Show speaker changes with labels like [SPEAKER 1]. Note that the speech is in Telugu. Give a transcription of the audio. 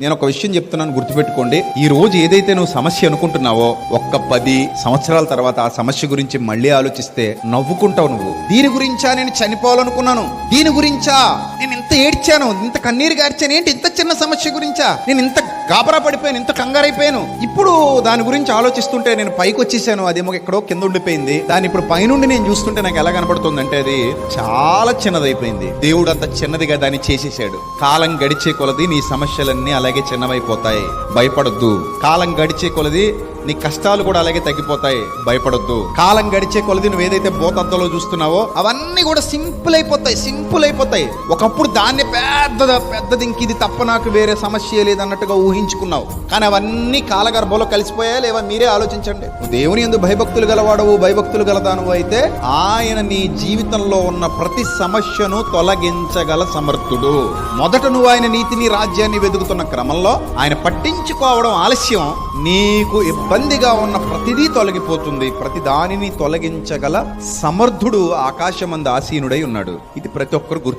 [SPEAKER 1] నేను ఒక విషయం చెప్తున్నాను గుర్తుపెట్టుకోండి. ఈ రోజు ఏదైతే నువ్వు సమస్య అనుకుంటున్నావో ఒక్క పది సంవత్సరాల తర్వాత ఆ సమస్య గురించి మళ్ళీ ఆలోచిస్తే నవ్వుకుంటావు నువ్వు. దీని గురించా నేను చనిపోవాలనుకున్నాను? దీని గురించా? నేను ఇంత ఏడ్చాను ఇంత కన్నీరు గార్చాను ఏంటి ఇంత చిన్న సమస్య గురించా? నేను ఇంత గాబరా పడిపోయాను ఇంత కంగారైపోయాను. ఇప్పుడు దాని గురించి ఆలోచిస్తుంటే నేను పైకి వచ్చేసాను అదేమో ఎక్కడో కింద ఉండిపోయింది. దాన్ని ఇప్పుడు పైనుండి నేను చూస్తుంటే నాకు ఎలా కనపడుతుంది అంటే అది చాలా చిన్నదైపోయింది. దేవుడు అంత చిన్నదిగా దాన్ని చేసేసాడు. కాలం గడిచే కొలది నీ సమస్యలన్నీ అలాగే చిన్నవైపోతాయి భయపడొద్దు. కాలం గడిచే కొలది నీ కష్టాలు కూడా అలాగే తగ్గిపోతాయి. భయపడొద్దు. కాలం గడిచే కొలది నువ్వు ఏదైతే భూతద్దంలో చూస్తున్నావో అవన్నీ కూడా సింపుల్ అయిపోతాయి సింపుల్ అయిపోతాయి. ఒకప్పుడు దాన్ని పెద్ద పెద్దది ఇంక ఇది తప్ప నాకు వేరే సమస్య లేదన్నట్టుగా ఊహించుకున్నావు. కానీ అవన్నీ కాలగర్భంలో కలిసిపోయా లేవా మీరే ఆలోచించండి. దేవుని ఎందు భయభక్తులు గలవాడవు భయభక్తులు గలదాను అయితే ఆయన నీ జీవితంలో ఉన్న ప్రతి సమస్యను తొలగించగల సమర్థుడు. మొదట నువ్వు ఆయన నీతిని రాజ్యాన్ని వెతుకుతున్న క్రమంలో ఆయన పట్టించుకోవడం ఆలస్యం. నీకు ఇబ్బందిగా ఉన్న ప్రతిదీ తొలగిపోతుంది. ప్రతి దానిని తొలగించగల సమర్థుడు ఆకాశమంద ఆసీనుడై ఉన్నాడు. ఇది ప్రతి ఒక్కరు గుర్తు